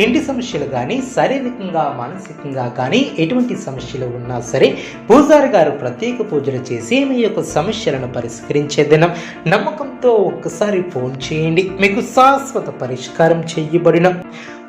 ఇంటి సమస్యలు కానీ శారీరకంగా మానసికంగా కానీ ఎటువంటి సమస్యలు ఉన్నా సరే పూజారి గారు ప్రత్యేక పూజలు చేసి మీ యొక్క సమస్యలను పరిష్కరించే దినం. నమ్మకంతో ఒక్కసారి ఫోన్ చేయండి. మీకు శాశ్వత పరిష్కారం చేయబడిన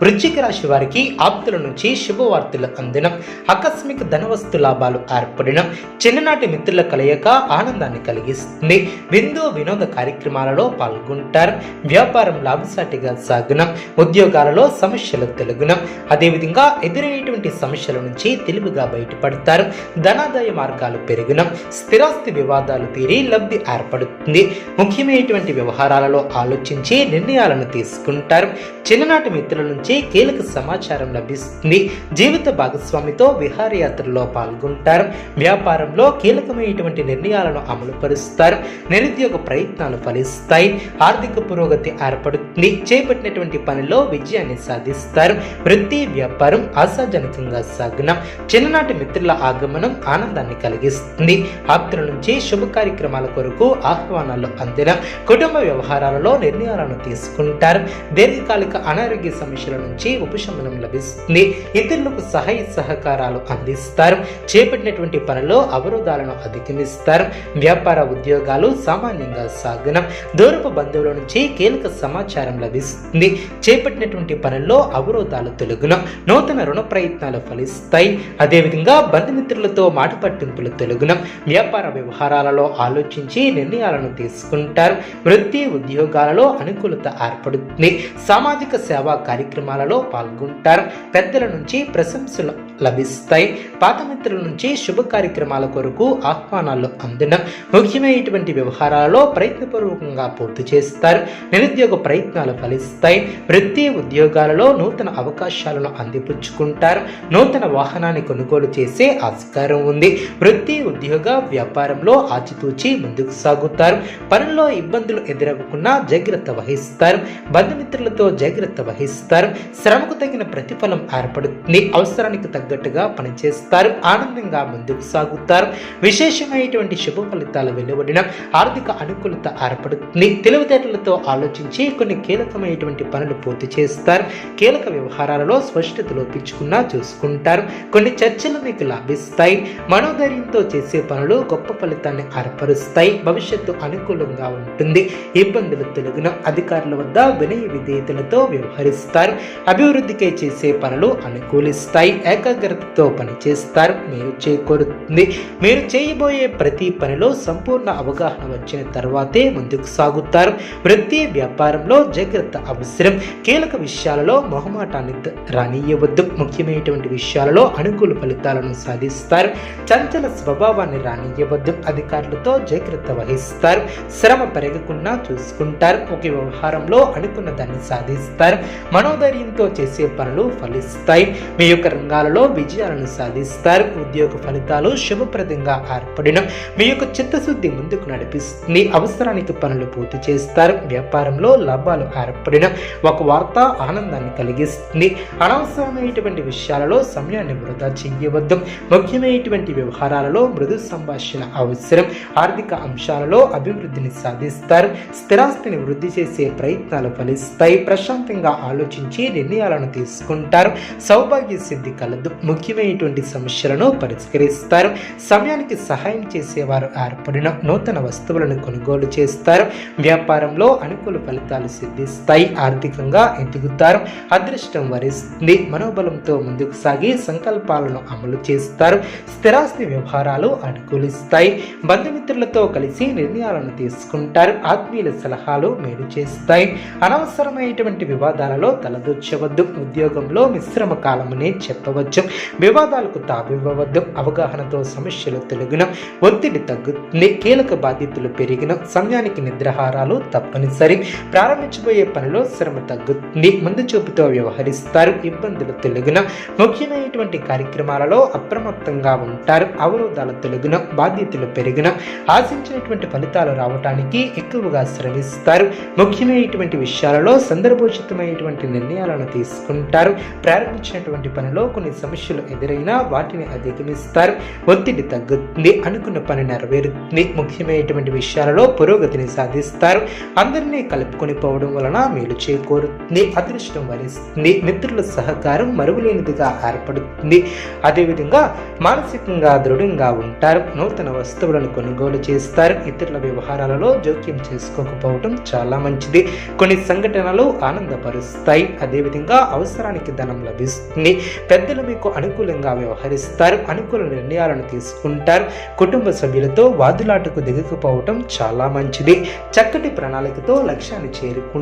వృశ్చిక రాశి వారికి ఆప్తుల నుంచి శుభవార్తలు అందిన ఆకస్మిక ధనవస్తు లాభాలు ఏర్పడిన చిన్ననాటి మిత్రుల కలయిక ఆనందాన్ని కలిగిస్తుంది. విందు వినోద కార్యక్రమాలలో పాల్గొంటారు. వ్యాపారం లాభసాటిగా సాగున ఉద్యోగాలలో సమస్యలు తెలుగున అదేవిధంగా ఎదురైనటువంటి సమస్యల నుంచి తెలివిగా బయటపడతారు. ధనాదాయ మార్గాలు పెరిగిన స్థిరాస్తి వివాదాలు తీరి లబ్ధి ఏర్పడుతుంది. ముఖ్యమైన ముఖ్యమైనటువంటి వ్యవహారాలలో ఆలోచించి నిర్ణయాలను తీసుకుంటారు. చిన్ననాటి మిత్రుల నుంచి కీలక సమాచారం లభిస్తుంది. జీవిత భాగస్వామితో విహారయాత్రలో పాల్గొంటారు. వ్యాపారంలో కీలకమైనటువంటి నిర్ణయాలను అమలు పరుస్తారు నిరుద్యోగ ప్రయత్నాలు ఫలిస్తాయి. ఆర్థిక పురోగతి ఏర్పడుతుంది. చేపట్టినటువంటి పనిలో విజయాన్ని సాధిస్తారు. వృత్తి వ్యాపారం ఆశాజనకంగా సాగున. చిన్ననాటి మిత్రుల ఆగమనం ఆనందాన్ని కలిగిస్తుంది. ఆప్తుల నుంచి శుభ కార్యక్రమాల కొరకు ఆహ్వానాలు అందిన కుటుంబ వ్యవహారాలలో నిర్ణయాలను తీసుకుంటారు. దీర్ఘకాలిక అనారోగ్య సమస్యల నుంచి ఉపశమనం లభిస్తుంది. ఇతరులకు సహాయ సహకారాలు అందిస్తారు. చేపట్టినటువంటి పనిలో అవరోధాలను అధిగమిస్తారు. వ్యాపార ఉద్యోగాలు సామాన్యంగా సాగనం. దూరపు బంధువుల నుంచి కీలక సమాచారం లభిస్తుంది. చేపట్టినటువంటి పనుల్లో అవరోధాలు తొలగున. నూతన రుణ ప్రయత్నాలు ఫలిస్తాయి. అదేవిధంగా బంధుమిత్రులతో మాట పట్టింపులు తొలగున. వ్యాపార వ్యవహారాలలో ఆలోచించి నిర్ణయాలను తీసుకుంటారు. వృత్తి ఉద్యోగాలలో అనుకూలత ఏర్పడుతుంది. సామాజిక సేవా కార్యక్రమాలలో పాల్గొంటారు. పెద్దల నుంచి ప్రశంసలు లభిస్తాయి. పాత మిత్రుల నుంచి శుభ కార్యక్రమాల కొరకు ఆహ్వానాలు అందడం. ముఖ్యమైనటువంటి వ్యవహారాలలో ప్రయత్నపూర్వకంగా పూర్తి చేస్తారు. నిరుద్యోగ ఉద్యోగాలు ఫలిస్తాయి. వృత్తి ఉద్యోగాలలో నూతన అవకాశాలను అందిపుచ్చుకుంటారు. నూతన వాహనాన్ని కొనుగోలు చేసే ఆస్కారం ఉంది. వృత్తి ఉద్యోగ వ్యాపారంలో ఆచితూచి ముందుకు సాగుతారు. పనుల్లో ఇబ్బందులు ఎదురవ్వకుండా జాగ్రత్త వహిస్తారు. బంధుమిత్రులతో జాగ్రత్త వహిస్తారు. శ్రమకు తగిన ప్రతిఫలం ఏర్పడుతుంది. అవసరానికి తగ్గట్టుగా పనిచేస్తారు. ఆనందంగా ముందుకు సాగుతారు. విశేషమైనటువంటి శుభ ఫలితాలు వెలువడిన ఆర్థిక అనుకూలత ఏర్పడుతుంది. తెలివితేటలతో ఆలోచించి కొన్ని కీలకమైనటువంటి పనులు పూర్తి చేస్తారు. కీలక వ్యవహారాలలో స్పష్టత లోపించుకున్నా చూసుకుంటారు. కొన్ని చర్చలు మీకు లాభిస్తాయి. మనోధైర్యంతో చేసే పనులు గొప్ప ఫలితాన్ని ఏర్పరుస్తాయి. భవిష్యత్తు అనుకూలంగా ఉంటుంది. ఇబ్బందులు తొలగిన అధికారుల వద్ద వినయ విధేయతలతో వ్యవహరిస్తారు. అభివృద్ధికై చేసే పనులు అనుకూలిస్తాయి. ఏకాగ్రతతో పనిచేస్తారు. మీరు చేకూరుతుంది. మీరు చేయబోయే ప్రతి పనిలో సంపూర్ణ అవగాహన వచ్చిన తర్వాతే ముందుకు సాగుతారు. వృత్తి వ్యాపారంలో జాగ్రత్త అవసరం. కీలక విషయాలలో మొహమాటాన్ని రానియవద్దు ముఖ్యమైనటువంటి విషయాలలో అనుకూల ఫలితాలను సాధిస్తారు. చంచల స్వభావాన్ని రానియవద్దు అధికారులతో జాగ్రత్త వహిస్తారు. శ్రమ పెరగకుండా చూసుకుంటారు. ఒక వ్యవహారంలో అనుకున్న దాన్ని సాధిస్తారు. మనోధైర్యంతో చేసే పనులు ఫలిస్తాయి. మీ యొక్క రంగాలలో విజయాలను సాధిస్తారు. ఉద్యోగ ఫలితాలు శుభప్రదంగా ఏర్పడిన మీ యొక్క చిత్తశుద్ధి ముందుకు నడిపిస్తుంది. అవసరానికి పనులు పూర్తి చేస్తారు. వ్యాపారంలో లాభాలు ఏర్పడిన ఒక వార్త ఆనందాన్ని కలిగిస్తుంది. అనవసరమైనటువంటి విషయాలలో సమయాన్ని వృధా చెయ్యవద్దు ముఖ్యమైనటువంటి వ్యవహారాలలో మృదు సంభాషణ అవసరం. ఆర్థిక అంశాలలో అభివృద్ధిని సాధిస్తారు. స్థిరాస్తిని వృద్ధి చేసే ప్రయత్నాలు ఫలిస్తాయి. ప్రశాంతంగా ఆలోచించి నిర్ణయాలను తీసుకుంటారు. సౌభాగ్య సిద్ధి కలదు. ముఖ్యమైనటువంటి సమస్యలను పరిష్కరిస్తారు. సమయానికి సహాయం చేసేవారు ఏర్పడిన నూతన వస్తువులను కొనుగోలు చేస్తారు. వ్యాపారంలో అనుకూల ఫలితాలు సిద్ధిస్తాయి ఆర్థికంగా ఎదుగుతారు. అదృష్టం వరిస్తుంది. మనోబలంతో ముందుకు సాగి సంకల్పాలను అమలు చేస్తారు. స్థిరాస్తి వ్యవహారాలు అనుకూలిస్తాయి. బంధుమిత్రులతో కలిసి నిర్ణయాలను తీసుకుంటారు. ఆత్మీయుల సలహాలు మేలు చేస్తాయి. అనవసరమైనటువంటి వివాదాలలో తలదూర్చవద్దు. ఉద్యోగంలో మిశ్రమ కాలమనే చెప్పవచ్చు. వివాదాలకు తావివ్వవద్దు. అవగాహనతో సమస్యలు తొలగిన. ఒత్తిడి తగ్గుతుంది. కీలక బాధ్యతలు పెరిగిన. సమయానికి నిద్రాహారాలు తప్పనిసరి. ప్రారంభించ మర్చిపోయే పనిలో శ్రమ తగ్గుతుంది. ముందు చూపుతో వ్యవహరిస్తారు. ఇబ్బందులు తెలుగున. ముఖ్యమైనటువంటి కార్యక్రమాలలో అప్రమత్తంగా ఉంటారు. అవరోధాల తెలుగున. బాధ్యతలు పెరిగిన. ఆశించినటువంటి ఫలితాలు రావటానికి ఎక్కువగా శ్రమిస్తారు. ముఖ్యమైనటువంటి విషయాలలో సందర్భోచితమైనటువంటి నిర్ణయాలను తీసుకుంటారు. ప్రారంభించినటువంటి పనిలో కొన్ని సమస్యలు ఎదురైనా వాటిని అధిగమిస్తారు. ఒత్తిడి తగ్గుతుంది. అనుకున్న పని నెరవేరుతుంది. ముఖ్యమైనటువంటి విషయాలలో పురోగతిని సాధిస్తారు. అందరినీ కలుపుకొని పోవడం వలన మేలు చేకూరుతుంది అదృష్టం వరిస్తుంది మిత్రుల సహకారం మరుగులేనిదిగా ఏర్పడుతుంది. అదేవిధంగా మానసికంగా దృఢంగా ఉంటారు. నూతన వస్తువులను కొనుగోలు చేస్తారు. ఇతరుల వ్యవహారాలలో జోక్యం చేసుకోకపోవడం చాలా మంచిది. కొన్ని సంఘటనలు ఆనందపరుస్తాయి. అదేవిధంగా అవసరానికి ధనం లభిస్తుంది. పెద్దలు మీకు అనుకూలంగా వ్యవహరిస్తారు. అనుకూల నిర్ణయాలను తీసుకుంటారు. కుటుంబ సభ్యులతో వాదులాటకు దిగకపోవటం చాలా మంచిది. చక్కటి ప్రణాళికతో లక్ష్యాన్ని చేరుకుంటారు.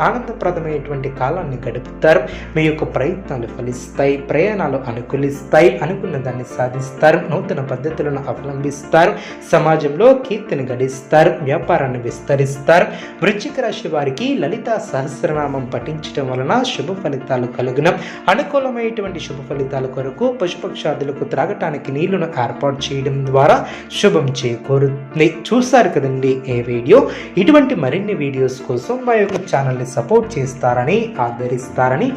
ఆనందప్రదమైనటువంటి కాలాన్ని గడుపుతారు. మీ యొక్క ప్రయత్నాలు ఫలిస్తాయి. ప్రయాణాలు అనుకూలిస్తాయి. అనుకున్న దాన్ని సాధిస్తారు. నూతన పద్ధతులను అవలంబిస్తారు. సమాజంలో కీర్తిని గడిస్తారు. వ్యాపారాన్ని విస్తరిస్తారు. వృశ్చిక రాశి వారికి లలిత సహస్రనామం పఠించడం వలన శుభ ఫలితాలు కలుగున. అనుకూలమైనటువంటి శుభ ఫలితాల కొరకు పశుపక్షాదులకు త్రాగటానికి నీళ్ళను ఏర్పాటు చేయడం ద్వారా శుభం చేకూరుతుంది. చూస్తారు కదండి ఏ వీడియో? ఇటువంటి మరిన్ని వీడియోస్ కోసం మా యొక్క ఛానల్ని సపోర్ట్ చేస్తారని ఆదరిస్తారని